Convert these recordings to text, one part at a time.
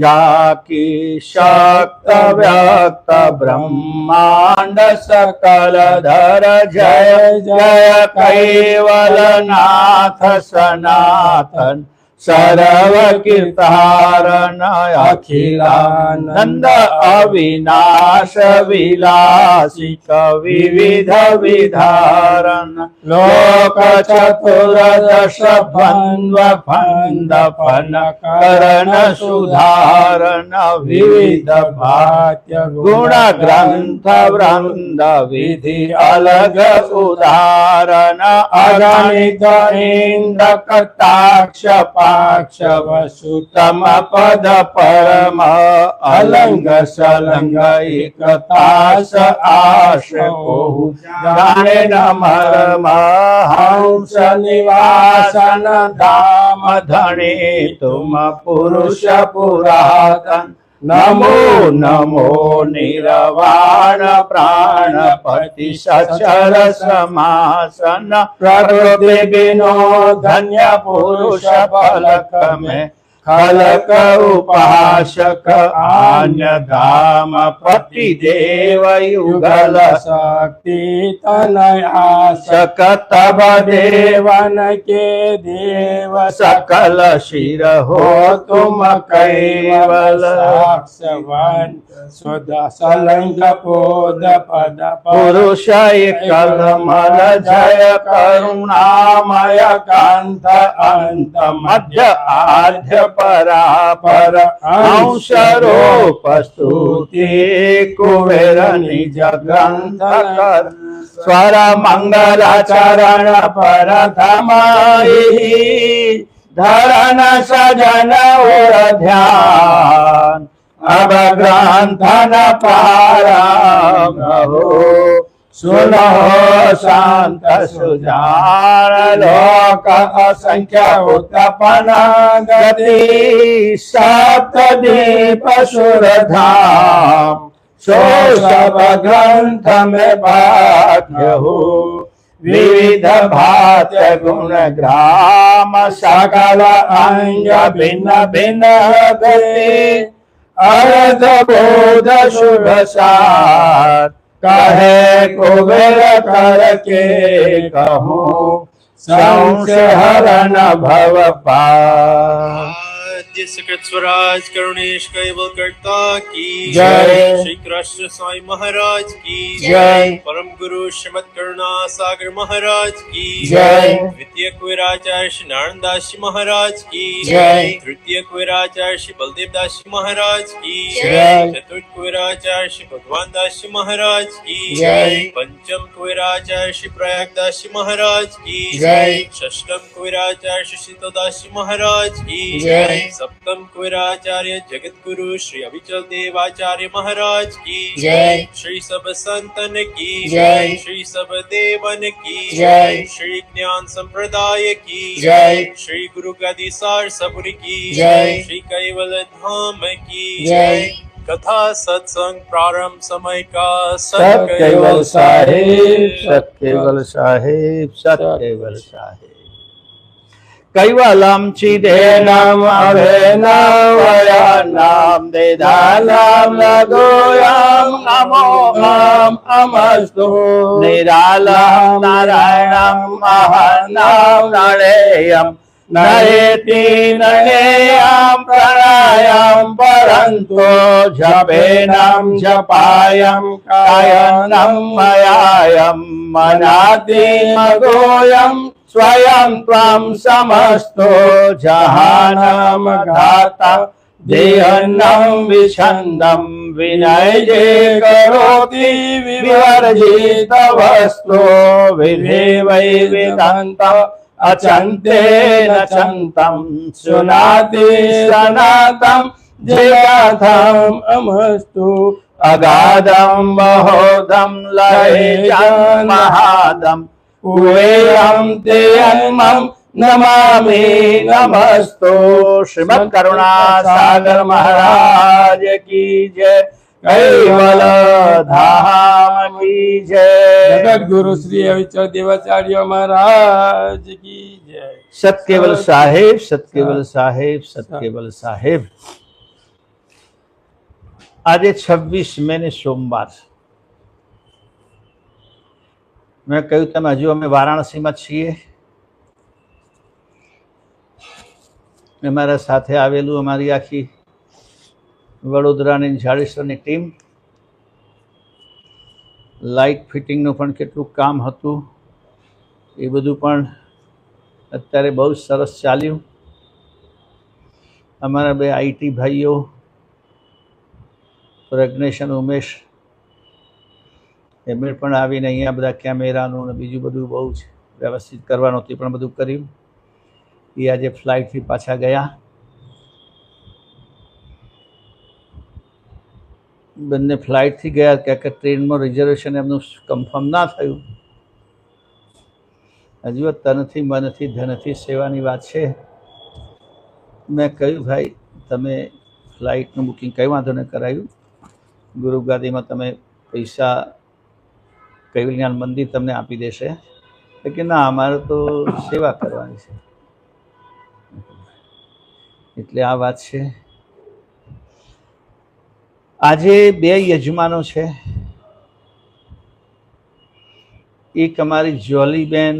જાકી શક્ત વ્યક્ત બ્રહ્માંડ સકલ ધર જય જય કૈવલનાથ સનાતન. સર્વ કીર્તારણ અખિલાનંદ અવિનાશ વિલાસિક વિવિધ વિધારણ લોક ચતુરદશ ભન્વ ભંદ ફન કરણ સુધારણ વિવિધ ભાત્ય ગુણ ગ્રંથ વૃંદ વિધિ અલગ ઉદાહરણ અગણિત ઇન્દ્ર કટાક્ષ પાક્ષ વસુતમ પદ પરમ અલંગ સલંગ એકતાસ આશ કોહુ જાણે ન મરમ હંસ નિવાસન ધામ ધણી તુમ પુરુષ પુરાતન નમો નમો નિર્વાણ પ્રાણપતિ સચર સમાસન પ્રકૃતિ વિનો ધન્ય પુરુષ ફલક મેં खलक उपाशक आन्यधाम प्रतिदेव युगल शक्ति तनयाशक तब देवन के देव सकल शिर हो तुम कैवल साक्षवन सुद सलंग पोद पद पुरुष कल मल जय करुणामय कांत अंत मध्य आद्य અંશ રૂપ સ્તુતિ કુબેર નિજ ગ્રંથ કર સ્વર મંગલ ચરણ પર ધમાઈ ધરણ सुनो शांत सुजार लोक असंख्य उत्पन गति सप्त दीप सुरधाम सो सब ग्रंथ में बाध्य हो विविध भात गुण ग्राम सकल अंग भिन्न भिन्न गति अर्ध बोध शुभ सात कहे कुबेर कर के कहूँ संशय हरण भव पार પૂજ્ય સકત સ્વરાજ કરુણેશ કૈવલ કરતા કી જય શ્રી કૃષ્ણ સ્વામી મહારાજ કી જય પરમ ગુરુ શ્રીમદ કરુણા સાગર મહારાજ કી જય દ્વિતીય કુવરાચાર્ય શ્રી નારાયણદાસ મહારાજ કી જય તૃતીય કુવરાચાર્ય શ્રી બલદેવદાસ મહારાજ કી જય ચતુર્થ કુવરાચાર્ય શ્રી ભગવાનદાસ મહારાજ કી જય પંચમ કુવરાચાર્ય શ્રી પ્રયાગદાસ મહારાજ કી જય ષષ્ટમ કુવરાચાર્ય શ્રી શીતલદાસ મહારાજ કી જય जय। षष्टम कुराचार्य श्री शीतलदास जी महाराज की जय। सप्तम कुराचार्य जगत गुरु श्री अविचल देवाचार्य महाराज की जय। श्री सब संतन की जय। श्री सब देवन की जय। श्री ज्ञान संप्रदाय की जय। श्री गुरु गदिसार सबुर की जय। श्री कैवल धाम की जय। कथा सत्संग प्रारंभ समय का सत केवल साहेब सत केवल साहेब सत केवल साहेब कैवलं चिदेन अभेनवयानां वेदालां नदोय अमोहाम् अमस्तु। निरालं नारायणम् अहनां नरेयम् नयेति नणेयाम् प्रणायां परन्तु जपेनं जपायं कायनं मयायं मनाति नदोयम् स्वयं त्वं समस्तो जहानं घाता देहन्नं विछन्दं विनयजे करोति विवर्जित वस्तु विधे वै वेदान्त अचन्तेन चन्तं सुनाति सनातं जयाथम् अमस्तु अगाधं महोदं लयेयं महादम् उवेयं ते अन्मं नमामि नमस्तु श्रीमद करुणा सागर महाराज की जय કૈવલ ધામ કી જય જગત ગુરુ શ્રી અવિચલ દેવાચાર્ય મહારાજ કી જય સત્કેવલ સાહેબ સત્કેવલ સાહેબ સત્કેવલ સાહેબ આજે છવ્વીસ મે ને સોમવાર મેં કહ્યું, તેમ હજુ અમે વારાણસીમાં છીએ. અમારા સાથે આવેલું અમારી આખી વડોદરાની જાડેશ્વરની ટીમ. લાઇટ ફિટિંગનું પણ કેટલું કામ હતું. એ બધું પણ અત્યારે બહુ જ સરસ ચાલ્યું. અમારા બે આઈટી ભાઈઓ પ્રજ્ઞેશ અને ઉમેશ એમણે પણ આવીને અહીંયા બધા કેમેરાનું અને બીજું બધું બહુ જ વ્યવસ્થિત કરવાનું તે પણ બધું કર્યું. એ આજે ફ્લાઇટથી પાછા ગયા. બંને ફ્લાઇટથી ગયા કે કે ટ્રેનમાં રિઝર્વેશન એમનું કન્ફર્મ ના થયું. હજુ તનથી મનથી ધનથી સેવાની વાત છે. મેં કહ્યું, ભાઈ, તમે ફ્લાઇટનું બુકિંગ કઈ વાંધો ને કરાયું. ગુરુગાદીમાં તમે પૈસા કૈવલ્યાન મંદિર તમને આપી દેશે. કે ના, અમારે તો સેવા કરવાની છે. એટલે આ વાત છે. આજે બે યજમાનો છે. એક અમારી જોલીબેન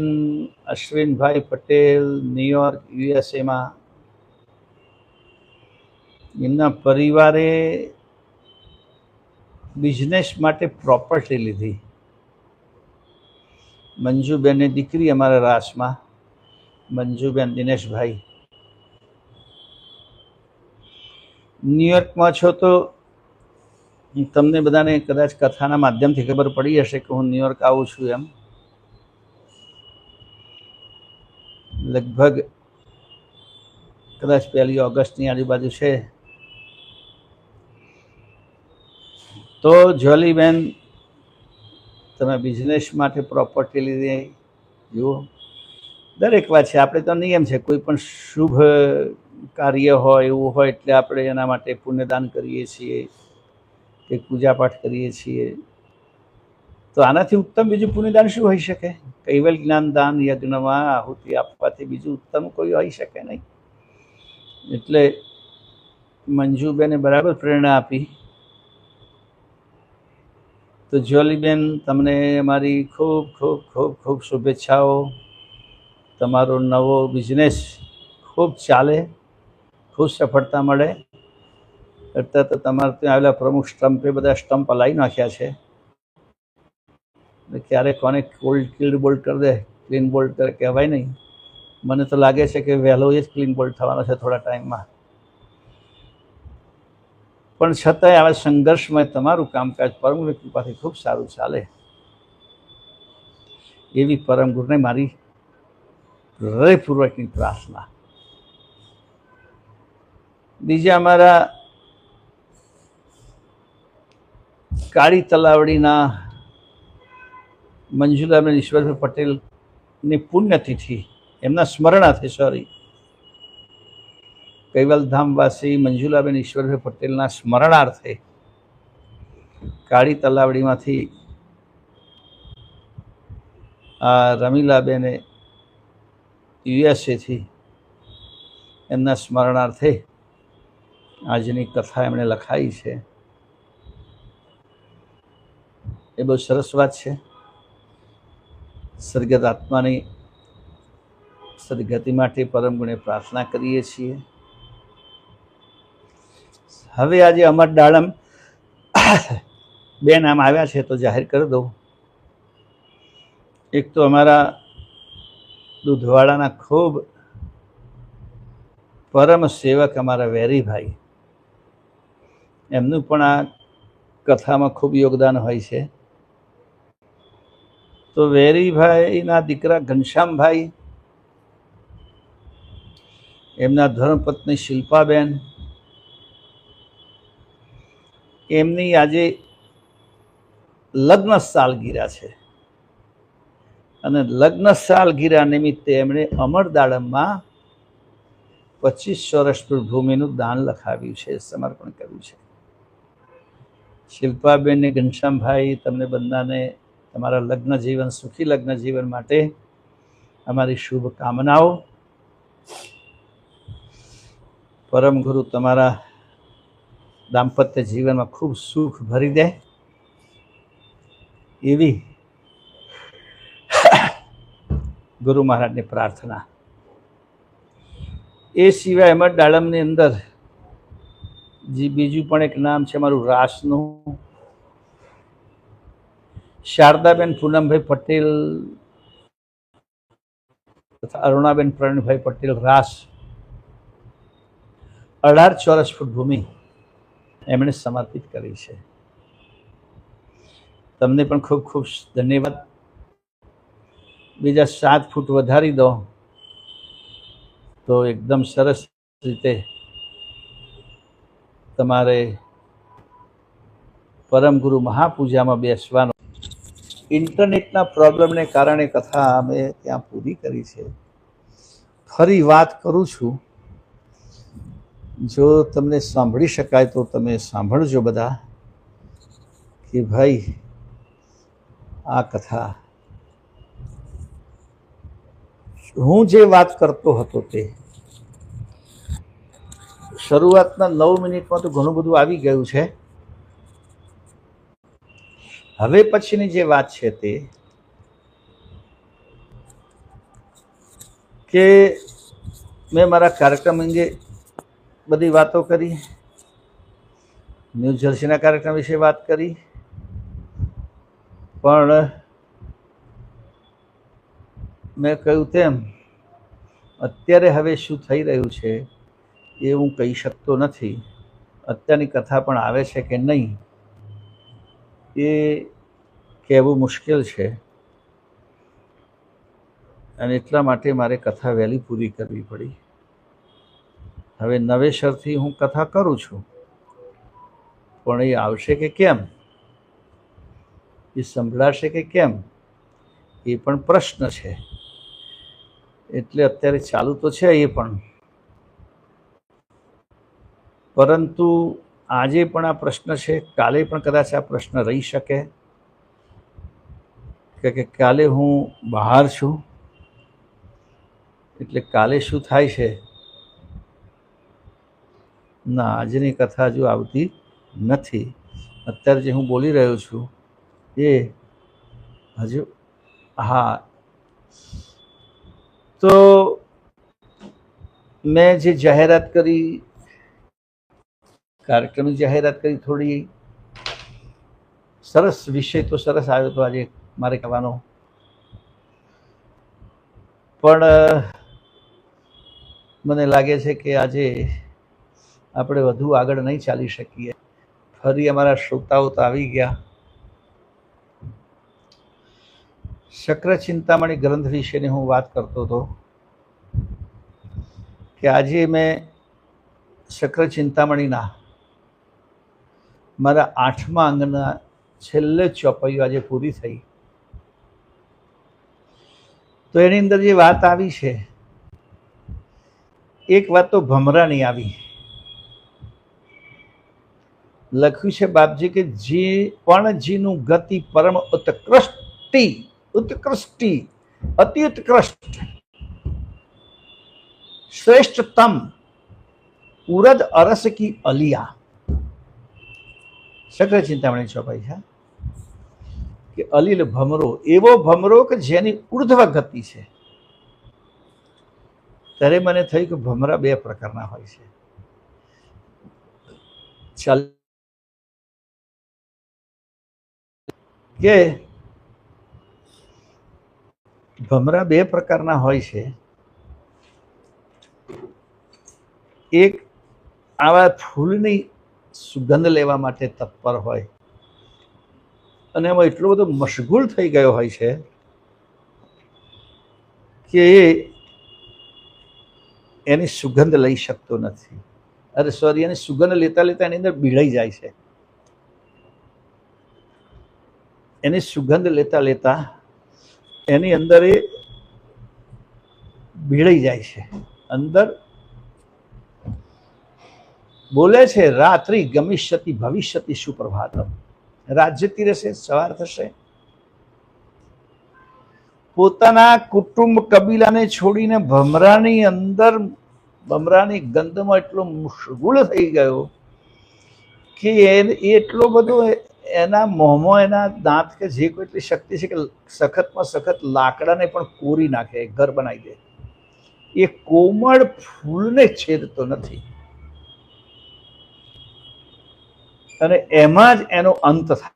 અશ્વિનભાઈ પટેલ ન્યુયોર્ક યુએસએમાં એમના પરિવારે બિઝનેસ માટે પ્રોપર્ટી લીધી. મંજુબેનની દીકરી અમારા રાસમાં, મંજુબેન દિનેશભાઈ. ન્યુયોર્કમાં છો તો તમને બધાને કદાચ કથાના માધ્યમથી ખબર પડી હશે કે હું ન્યુયોર્ક આવું છું એમ. લગભગ કદાચ પહેલી ઓગસ્ટની આજુબાજુ છે. તો જોલીબેન તમે બિઝનેસ માટે પ્રોપર્ટી લીધી જુઓ. દરેક વાત છે. આપણે તો નિયમ છે. કોઈ પણ શુભ કાર્ય હોય, એવું હોય એટલે આપણે એના માટે પુણ્યદાન કરીએ છીએ કે પૂજાપાઠ કરીએ છીએ. તો આનાથી ઉત્તમ બીજું પુણ્યદાન શું હોઈ શકે? કૈવલ જ્ઞાનદાન યજ્ઞમાં આહુતિ આપવાથી બીજું ઉત્તમ કોઈ હોઈ શકે નહીં. એટલે મંજુબેને બરાબર પ્રેરણા આપી. તો જ્યોલીબેન તમને અમારી ખૂબ ખૂબ ખૂબ ખૂબ શુભેચ્છાઓ. તમારો નવો બિઝનેસ ખૂબ ચાલે, ખૂબ સફળતા મળે. અત્યારે તો તમારે ત્યાં આવેલા પ્રમુખ સ્ટમ્પે બધા સ્ટમ્પ હલાવી નાખ્યા છે. ક્યારે કોને કોલ્ડ કિલ્ડ બોલ્ડ કરી દે ક્લીન બોલ્ડ કરે કહેવાય નહીં. મને તો લાગે છે કે વહેલો જ ક્લીન બોલ્ડ થવાનો છે થોડા ટાઈમમાં પણ છતાંય આવા સંઘર્ષમાં તમારું કામકાજ પરમ કૃપાથી ખૂબ સારું ચાલે. એવી પરમ ગુરુને મારી હૃદયપૂર્વકની પ્રાર્થના. બીજા અમારા કાળી તલાવડીના મંજુલાબેન ઈશ્વરભાઈ પટેલની પુણ્યતિથિ, એમના સ્મરણાથી સોરી કૈવલધામવાસી મંજુલાબેન ઈશ્વરભાઈ પટેલના સ્મરણાર્થે કાળી તલાવડીમાંથી આ રમીલાબેને યુએસએથી એમના સ્મરણાર્થે આજની કથા એમણે લખાઈ છે. એ બહુ સરસ વાત છે. સદગત આત્માની સદગતિ માટે પરમ ગુણે પ્રાર્થના કરીએ છીએ. હવે આજે અમર દાડમ બે નામ આવ્યા છે, તો જાહેર કરી દઉં. એક તો અમારા દૂધવાડાના ખૂબ પરમ સેવક અમારા વેરીભાઈ. એમનું પણ આ કથામાં ખૂબ યોગદાન હોય છે. તો વેરીભાઈના દીકરા ઘનશ્યામભાઈ, એમના ધર્મપત્ની શિલ્પાબેન એમની આજે લગ્ન સાલગીરા છે. અને લગ્ન સાલગીરા નિમિત્તે એમણે અમરદાડમમાં પચીસ ચોરસ ભૂમિનું દાન લખાવ્યું છે, સમર્પણ કર્યું છે. શિલ્પાબેન ને ઘનશ્યામભાઈ, તમને બંધાને તમારા લગ્ન જીવન, સુખી લગ્ન જીવન માટે અમારી શુભ કામનાઓ પરમ ગુરુ તમારા દાંપત્ય જીવનમાં ખૂબ સુખ ભરી દે એવી ગુરુ મહારાજની પ્રાર્થના. એ સિવાય અમર દાડમની અંદર જે બીજું પણ એક નામ છે મારું રાસનું. શારદાબેન પૂનમભાઈ પટેલ તથા અરુણાબેન પ્રવીણભાઈ પટેલ રાસ. અઢાર ચોરસ ફૂટ ભૂમિ. એમણે સમર્પિત કરી છે. તમને પણ ખૂબ ખૂબ ધન્યવાદ. બીજા સાત ફૂટ વધારી દો, તો એકદમ સરસ રીતે તમારે પરમ ગુરુ મહાપૂજામાં બેસવાનો. ઇન્ટરનેટના પ્રોબ્લેમને કારણે કથા અમે ત્યાં પૂરી કરી છે. ફરી વાત કરું છું. જો તમને સાંભળી શકાય તો તમે સાંભળજો બધા કે ભાઈ, આ કથા હું જે વાત કરતો હતો તે શરૂઆતના નવ મિનિટમાં તો ઘણું બધું આવી ગયું છે. હવે પછીની જે વાત છે તે કે મેં મારા કાર્યક્રમ અંગે બધી વાતો કરી. ન્યૂ જર્સીના કાર્યક્રમ વિશે વાત કરી. પણ મેં કહ્યું તેમ, અત્યારે હવે શું થઈ રહ્યું છે એ હું કહી શકતો નથી. અત્યારની કથા પણ આવે છે કે નહીં, એ કહેવું મુશ્કેલ છે. અને એટલા માટે મારે કથા વહેલી પૂરી કરવી પડી. હવે નવેસરથી હું કથા કરું છું. પણ એ આવશે કે કેમ? એ સંભળાશે કે કેમ? એ પણ પ્રશ્ન છે. એટલે અત્યારે ચાલુ તો છે એ પણ. પરંતુ આજે પણ આ પ્રશ્ન છે. કાલે પણ કદાચ આ પ્રશ્ન રહી શકે. કે કાલે હું બહાર છું. એટલે કાલે શું થાય છે? ના, આજની કથા હજુ આવતી નથી. અત્યારે જે હું બોલી રહ્યો છું એ હજુ, હા. તો મેં જે જાહેરાત કરી, કાર્યક્રમની જાહેરાત કરી થોડી સરસ વિષય તો સરસ આવ્યો હતો આજે મારે કહેવાનો. પણ મને લાગે છે કે આજે આપણે વધુ આગળ નહીં ચાલી શકીએ. ફરી અમારા શ્રોતાઓ તો આવી ગયા. શક્ર ચિંતામણી ગ્રંથ વિશેની હું વાત કરતો હતો કે આજે મેં શક્ર ચિંતામણીના મારા આઠમા અંગના છેલ્લે ચોપાઈઓ આજે પૂરી થઈ. તો એની અંદર જે વાત આવી છે, એક વાત તો ભમરાની આવી. લખ્યું છે બાપજી કે જે પણ જીનું ગતિ પરમ ઉત્કૃષ્ટિ ઉત્કૃષ્ટિ, અતિ ઉત્કૃષ્ટ, શ્રેષ્ઠતમ ઉરદ અરસ કી અલિયા. શક્ર ચિંતામણી ચોપાઈ છે કે અલીલ ભમરો, એવો ભમરો કે જેની ઉર્ધ્વ ગતિ છે. ત્યારે મને થયું કે ભમરા બે પ્રકારના હોય છે. ચાલ કે ભમરા બે પ્રકારના હોય છે. એક આવા ફૂલની સુગંધ લેવા માટે તત્પર હોય. અને એમાં એટલો બધો મશગુલ થઈ ગયો હોય છે કે એ એની સુગંધ લઈ શકતો નથી. અરે સોરી એની સુગંધ લેતા લેતા એની અંદર બીડાઈ જાય છે. એની સુગંધ લેતા લેતા એની અંદર એ ભીડાઈ જાય છે. અંદર બોલે છે, રાત્રિ ગમિષ્યતિ ભવિષ્યતિ સુપ્રભાતમ. રાત જતી રહેશે, સવાર થશે. પોતાના કુટુંબ કબીલાને છોડીને ભમરાની અંદર, ભમરાની ગંધમાં એટલો મુશગુલ થઈ ગયો કે એ એટલો બધો એના મોંમાં, એના દાંત કે જે કોઈ એટલી શક્તિ છે કે સખતમાં સખત લાકડાને પણ કોરી નાખે, ઘર બનાવી દે. એ કોમળ ફૂલને છેદતો નથી. અને એમાં જ એનો અંત થાય.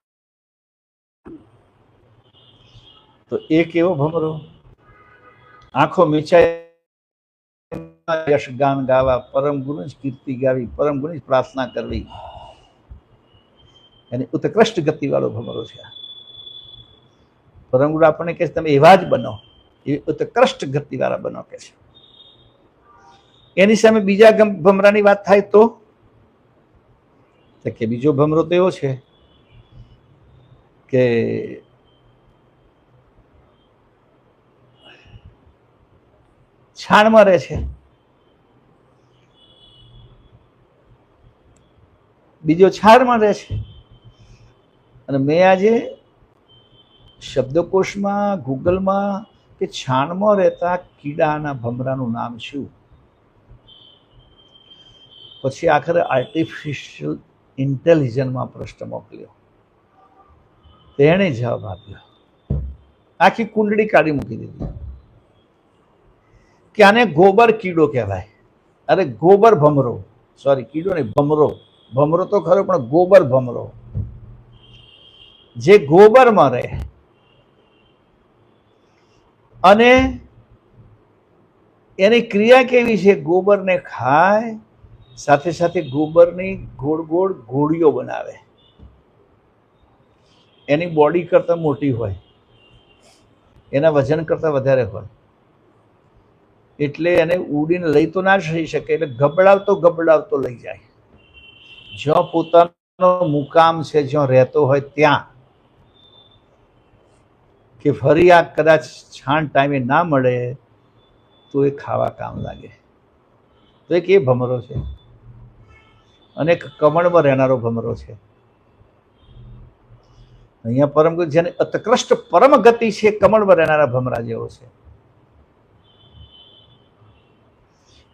તો એ કેવો ભમરો? આંખો મીચાય યશ ગાન ગાવા, પરમ ગુરુ જ કીર્તિ ગાવી, પરમ ગુરુ જ પ્રાર્થના કરવી. એની ઉત્કૃષ્ટ ગતિ વાળો ભમરો છે. પરમ ગુરુ આપણને કહે છે, તમે એવા જ બનો એવી ઉત્કૃષ્ટ ગતિ વાળા બનો કે છે. એની સામે બીજા ભમરાની વાત થાય તો કે બીજો ભમરો તો એવો છે કે છાણમાં રહે છે. બીજો છાણમાં રહે છે. અને મેં આજે શબ્દકોશમાં, ગૂગલમાં કે છાણમાં રહેતા કીડાના ભમરાનું નામ શું પછી આખરે આર્ટિફિશિયલ ઇન્ટેલિજન્સમાં પ્રશ્ન મોકલ્યો. તેણે જવાબ આપ્યો. આખી કુંડળી કાઢી મૂકી દીધી. કે આને ગોબર કીડો કહેવાય. અરે ગોબર ભમરો. સોરી કીડો નહીં, ભમરો. ભમરો તો ખરો, પણ ગોબર ભમરો. જે ગોબરમાં રહે. અને એની ક્રિયા કેવી છે? ગોબરને ખાય, સાથે સાથે ગોબરની ગોળ ગોળ ગોળીઓ બનાવે. એની બોડી કરતાં મોટી હોય. એના વજન કરતાં વધારે હોય. એટલે એને ઉડીને લઈ તો ના જઈ શકે, એટલે ગબડાવતો ગબડાવતો લઈ જાય. જ્યાં પોતાનો મુકામ છે, જ્યાં રહેતો હોય ત્યાં. કે ફરી આ કદાચ છાણ ટાઈમે ના મળે, તો એ ખાવા કામ લાગે. તો એક એ ભમરો છે. અને એક કમળમાં રહેનારો ભમરો છે. અહીંયા પરમ જેને અતકૃષ્ટ પરમ ગતિ છે, કમળમાં રહેનારા ભમરા જેવો છે.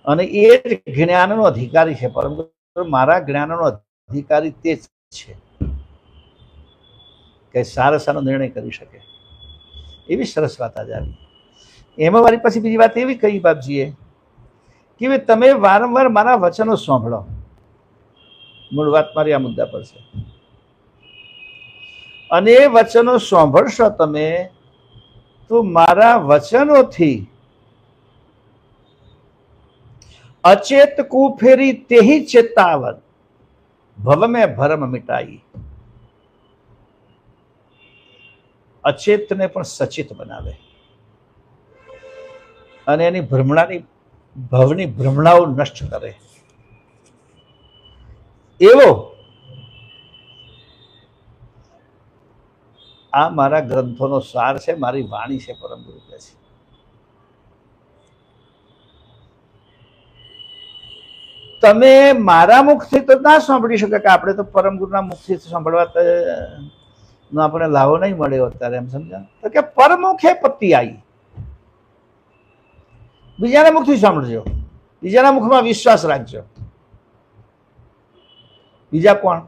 અને એ જ જ્ઞાનનો અધિકારી છે. પરમ મારા જ્ઞાનનો અધિકારી તે જ છે. કે સારા સારો નિર્ણય કરી શકે. એવી સરસ વાત આજે આવી. એમાં મારી પછી બીજી વાત એવી કહી બાપજીએ કે ભાઈ તમે વારંવાર મારા વચનો સાંભળો. મૂળ વાત મારી આ મુદ્દા પર છે. અને એ વચનો સાંભળશો તમે, તો મારા વચનોથી અચેત કુફેરી તેહી ચેતાવન ભવમે ભરમ મિટાઈ. અચેતને પણ સચેત બનાવે. અને એની ભ્રમણાની, ભવની ભ્રમણાઓ નષ્ટ કરે. એવો આ મારા ગ્રંથોનો સાર છે, મારી વાણી છે, પરમ ગુરુ છે. તમે મારા મુખથી તો ના સાંભળી શકો, કે આપણે તો પરમ ગુરુના મુખથી સાંભળવા નો આપણે લાવો નહીં મળ્યો અત્યારે એમ સમજા તો કે પરમુખે પત્તી આવી બીજાના મુખથી સાંભળજો. બીજાના મુખમાં વિશ્વાસ રાખજો. બીજા કોણ?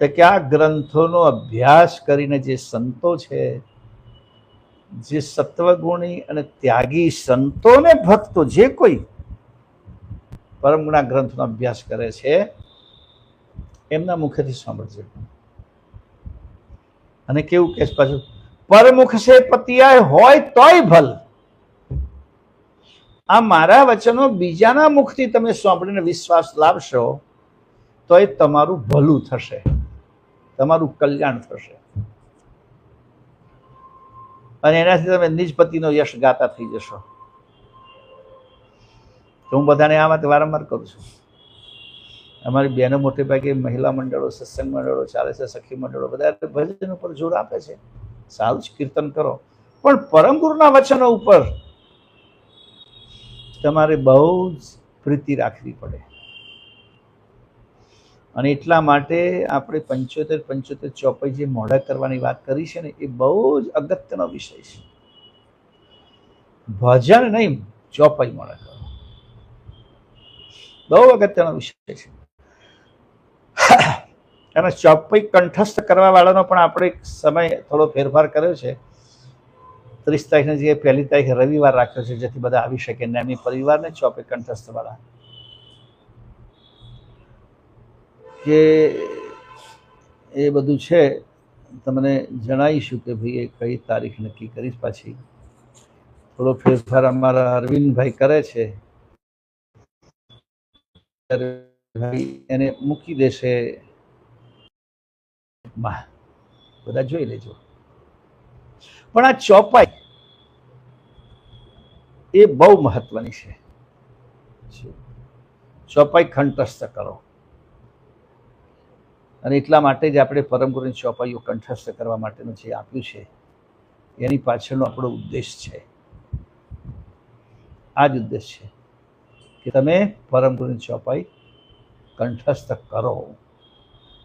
તો કે આ ગ્રંથોનો અભ્યાસ કરીને જે સંતો છે, જે સત્વગુણી અને ત્યાગી સંતોને ભક્તો, જે કોઈ પરમગુણા ગ્રંથનો અભ્યાસ કરે છે, એમના મુખેથી સાંભળજો. અને કેવું કે પાછું, પરમુખ છે પતિયાય હોય તોય ભલ. આ મારા વચનો બીજાના મુખથી તમે સાંભળીને વિશ્વાસ લાવશો, તો એ તમારું ભલું થશે. તમારું કલ્યાણ થશે. અને એનાથી તમે નિજ યશ ગાતા થઈ જશો. તો હું બધાને આ વાત વારંવાર કરું છું. અમારી બહેનો મોટે ભાગે મહિલા મંડળો, સત્સંગ મંડળો, ચાલે છે, સખી મંડળો, બધા ભજન ઉપર જોર આપે છે. સારું જ કીર્તન કરો. પણ પરમ ગુરુના વચનો ઉપર તમારે બહુ જ પ્રીતિ રાખવી પડે. અને એટલા માટે આપણે પંચોતેર પંચોતેર ચોપાઈ જે મોઢા કરવાની વાત કરી છે ને, એ બહુ જ અગત્યનો વિષય છે. ભજન નહીં ચોપાઈ મોઢા કરો. બહુ અગત્યનો વિષય છે. અને ચોપાઈ કંઠસ્થ કરવા વાળાનો પણ આપણે સમય થોડો ફેરફાર કર્યો છે. ત્રીસ તારીખની જગ્યાએ પહેલી તારીખે રવિવાર રાખ્યો છે, જેથી બધા આવી શકે ને એમની પરિવારને ચોપે કંઠસ્થ વાળા કે એ બધું છે, તમને જણાવીશું કે ભાઈ એ કઈ તારીખ નક્કી કરીશ પાછી. થોડો ફેરફાર અમારા અરવિંદભાઈ કરે છે. એને મૂકી દેશે. માં. બધા જોઈ લેજો. પણ આ ચોપાઈ એ બહુ મહત્વની છે. ચોપાઈ કંઠસ્થ કરો. અને એટલા માટે જ આપણે પરમ ગુરુની ચોપાઈઓ કંઠસ્થ કરવા માટેનું જે આપ્યું છે, એની પાછળનો આપણો ઉદ્દેશ છે. આ જ ઉદ્દેશ છે કે તમે પરમ ગુરુની ચોપાઈ કંઠસ્થ કરો.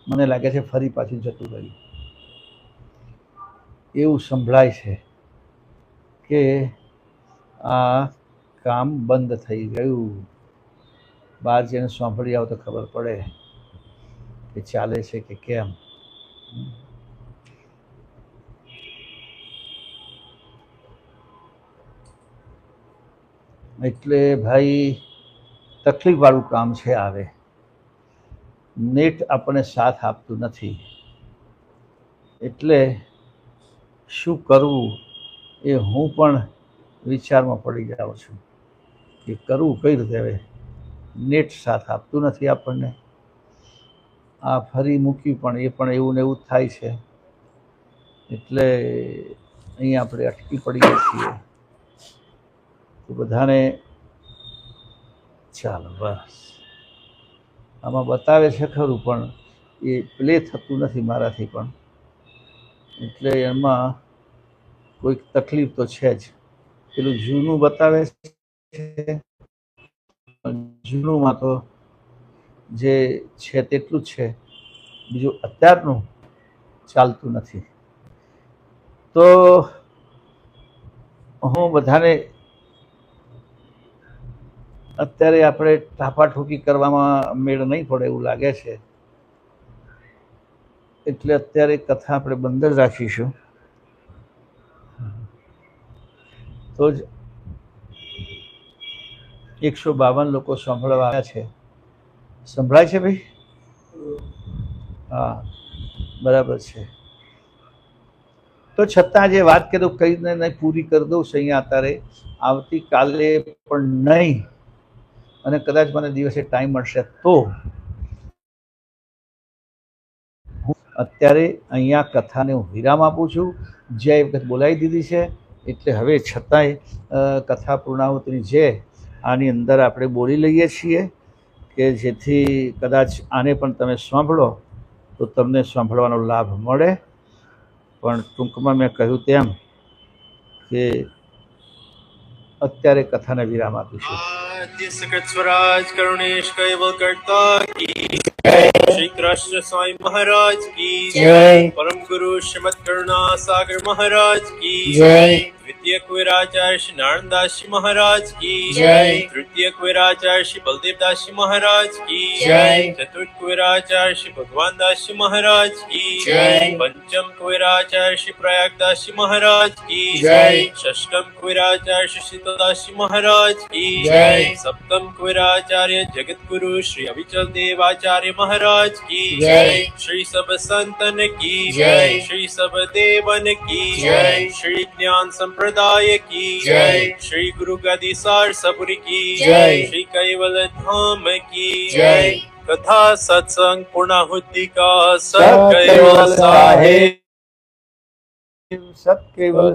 મને લાગે છે ફરી પાછું જતું રહ્યું. એવું સંભળાય છે કે આ કામ બંધ થઈ ગયું. બહાર જઈને સાંભળી આવો તો ખબર પડે કે ચાલે છે કે કેમ. એટલે ભાઈ, તકલીફવાળું કામ છે આવે. નેટ આપણને સાથ આપતું નથી. એટલે શું કરવું એ હું પણ વિચારમાં પડી જાઉં છું કે કરવું કઈ રીતે હવે? નેટ સાથ આપતું નથી આપણને. આ ફરી મૂક્યું પણ એ પણ એવું ને એવું થાય છે. એટલે અહીં આપણે અટકી પડીએ છીએ. તો બધાને ચાલો બસ. આમાં બતાવે છે ખરું, પણ એ પ્લે થતું નથી મારાથી પણ. એટલે એમાં કોઈક તકલીફ તો છે જ. પેલું જૂનું બતાવે છે. જૂનુંમાં તો જે છે તેટલું જ છે. બીજું અત્યારનું ચાલતું નથી. તો હું બધાને અત્યારે આપણે ટાપાઠૂકી કરવામાં મેળ નહીં પડે એવું લાગે છે. એટલે અત્યારે કથા આપણે બંધ જ રાખીશું. તો જ એકસો બાવન લોકો સાંભળવા આવ્યા છે. સંભળાય છે ભાઈ? હા, બરાબર છે. તો છતાં જે વાત કરું કહીને પૂરી કરી દઉં છે અહીંયા અત્યારે. આવતીકાલે પણ નહીં. અને કદાચ મને દિવસે ટાઈમ મળશે તો હું અત્યારે અહીંયા કથાને હું વિરામ આપું છું. જે વખત બોલાવી દીધી છે, એટલે હવે છતાંય કથા પૂર્ણાહુતિની જે આની અંદર આપણે બોલી લઈએ છીએ કે જેથી કદાચ આને પણ તમે સાંભળો, તો તમને સાંભળવાનો લાભ મળે. પણ ટૂંકમાં મેં કહ્યું તેમ કે અત્યારે કથાને વિરામ આપીશું. સત્ય સકટ સ્વરાજ કરુણેશ કૈવલ કરતા કી શ્રી કૃષ્ણ સ્વામી મહારાજ કી જય પરમ ગુરુ શ્રીમદ કરુણા સાગર મહારાજ કી જય દ્વિતીય કુવરાચાર્ય શ્રી નારાયણદાસજી મહારાજ કી જય તૃતીય કુવરાચાર્ય શ્રી બલદેવદાસજી મહારાજ કી જય ચતુર્થ કુવેરાચાર્ય ભગવાન દાસજી મહારાજ કી જય પંચમ કુવેરાચાર્ય પ્રયાગ દાસજી મહારાજ કી જય ષષ્ટમ કુવેરાચાર્ય શીતદાસજી મહારાજ કી જય સપ્તમ કુવેરાચાર્ય જગતગુરુ શ્રી અવિચલ દેવાચાર્ય મહારાજ કી જય શ્રી સબ સંતન કી જય શ્રી સબ દેવન કી જય શ્રી જ્ઞાન સંપ્રદાય કી શ્રી ગુરુ ગદિસાર સપુરી કી શ્રી કૈવલ ધામ કી જય कथा सत्संग पुनहुतिका सत केवल आहे सत केवल